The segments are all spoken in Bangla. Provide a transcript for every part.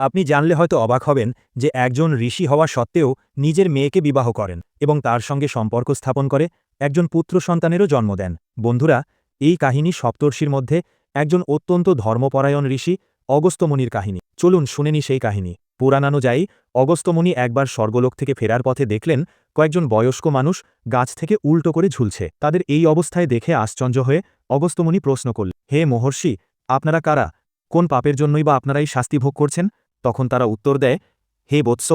আপনি জানলে হয়তো অবাক হবেন যে একজন ঋষি হওয়া সত্ত্বেও নিজের মেয়েকে বিবাহ করেন এবং তার সঙ্গে সম্পর্ক স্থাপন করে, একজন পুত্র সন্তানেরও জন্ম দেন। বন্ধুরা, এই কাহিনী সপ্তর্ষির মধ্যে একজন অত্যন্ত ধর্মপরায়ণ ঋষি অগস্ত্যমণির কাহিনী। চলুন শুনেনি সেই কাহিনী। পুরাণানুযায়ী অগস্ত্যমণি একবার স্বর্গলোক থেকে ফেরার পথে দেখলেন কয়েকজন বয়স্ক মানুষ গাছ থেকে উল্টো করে ঝুলছে। তাদের এই অবস্থায় দেখে আশ্চর্য হয়ে অগস্ত্যমণি প্রশ্ন করল হে মহর্ষি, আপনারা কারা? কোন পাপের জন্যই বা আপনারা এই শাস্তি ভোগ করছেন? তখন তারা উত্তর দেয়, হে বৎস,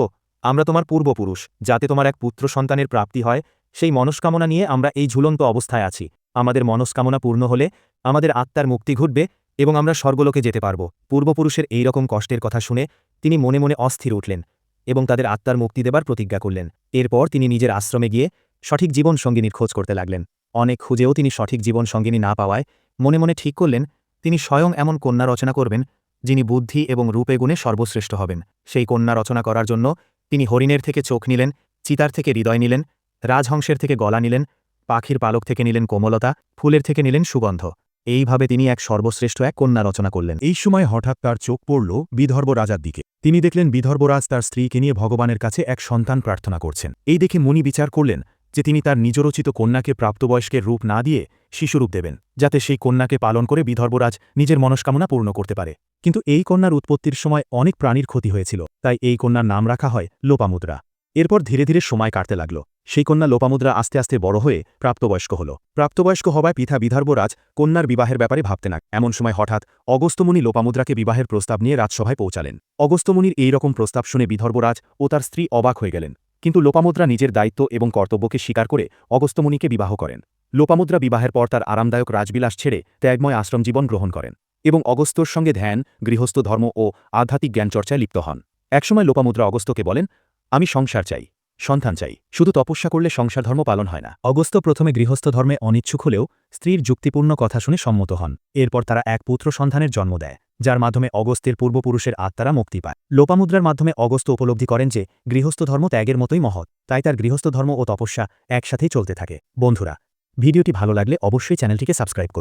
আমরা তোমার পূর্বপুরুষ, যাতে তোমার এক পুত্র সন্তানের প্রাপ্তি হয়, সেই মনস্কামনা নিয়ে আমরা এই ঝুলন্ত অবস্থায় আছি। আমাদের মনস্কামনা পূর্ণ হলে আমাদের আত্মার মুক্তি ঘটবে এবং আমরা স্বর্গলোকে যেতে পারব। পূর্বপুরুষের এই রকম কষ্টের কথা শুনে তিনি মনে মনে অস্থির উঠলেন এবং তাদের আত্মার মুক্তি দেবার প্রতিজ্ঞা করলেন। এরপর তিনি নিজের আশ্রমে গিয়ে সঠিক জীবন সঙ্গিনীর খোঁজ করতে লাগলেন। অনেক খুঁজেও তিনি সঠিক জীবন সঙ্গিনী না পাওয়ায় মনে মনে ঠিক করলেন, তিনি স্বয়ং এমন কন্যা রচনা করবেন যিনি বুদ্ধি এবং রূপে গুণে সর্বশ্রেষ্ঠ হবেন। সেই কন্যা রচনা করার জন্য তিনি হরিণের থেকে চোখ নিলেন, চিতার থেকে হৃদয় নিলেন, রাজহংসের থেকে গলা নিলেন, পাখির পালক থেকে নিলেন কোমলতা, ফুলের থেকে নিলেন সুগন্ধ। এইভাবে তিনি এক সর্বশ্রেষ্ঠ এক কন্যা রচনা করলেন। এই সময় হঠাৎ তার চোখ পড়ল বিদর্ভ রাজার দিকে। তিনি দেখলেন বিদর্ভরাজ তার স্ত্রীকে নিয়ে ভগবানের কাছে এক সন্তান প্রার্থনা করছেন। এই দেখে মুনি বিচার করলেন যে তিনি তার নিজরচিত কন্যাকে প্রাপ্তবয়স্কের রূপ না দিয়ে শিশুরূপ দেবেন, যাতে সেই কন্যাকে পালন করে বিধর্বরাজ নিজের মনস্কামনা পূর্ণ করতে পারে। কিন্তু এই কন্যার উৎপত্তির সময় অনেক প্রাণীর ক্ষতি হয়েছিল, তাই এই কন্যার নাম রাখা হয় লোপামুদ্রা। এরপর ধীরে ধীরে সময় কাটতে লাগল। সেই কন্যা লোপামুদ্রা আস্তে আস্তে বড় হয়ে প্রাপ্তবয়স্ক হল। প্রাপ্তবয়স্ক হওয়ায় পিতা বিদর্ভরাজ কন্যার বিবাহের ব্যাপারে ভাবতে না। এমন সময় হঠাৎ অগস্ত্যমুনি লোপামুদ্রাকে বিবাহের প্রস্তাব নিয়ে রাজসভায় পৌঁছালেন। অগস্ত্যমুনির এই রকম প্রস্তাব শুনে বিদর্ভরাজ ও তার স্ত্রী অবাক হয়ে গেলেন। কিন্তু লোপামুদ্রা নিজের দায়িত্ব এবং কর্তব্যকে স্বীকার করে অগস্ত্যমুনিকে বিবাহ করেন। লোপামুদ্রা বিবাহের পর তার আরামদায়ক রাজবিলাস ছেড়ে ত্যাগময় আশ্রম জীবন গ্রহণ করেন এবং অগস্ত্যর সঙ্গে ধ্যান, গৃহস্থ ধর্ম ও আধ্যাত্মিক জ্ঞানচর্চায় লিপ্ত হন। একসময় লোপামুদ্রা অগস্তকে বলেন, আমি সংসার চাই। সন্তান চাই। শুধু তপস্যা করলে সংসার ধর্ম পালন হয় না। অগস্ত প্রথমে গৃহস্থ ধর্মে অনিচ্ছুক হলেও স্ত্রীর যুক্তিপূর্ণ কথা শুনে সম্মত হন। এরপর তারা এক পুত্র সন্তানের জন্ম দেয়, যার মাধ্যমে অগস্তের পূর্বপুরুষের আত্মারা মুক্তি পায়। লোপামুদ্রার মাধ্যমে অগস্ত উপলব্ধি করেন যে, গৃহস্থ ধর্ম ত্যাগের মতোই মহৎ। তাই তার গৃহস্থ ধর্ম ও তপস্যা একসাথেই চলতে থাকে। বন্ধুরা, ভিডিওটি ভালো লাগলে অবশ্যই চ্যানেলটিকে সাবস্ক্রাইব করুন।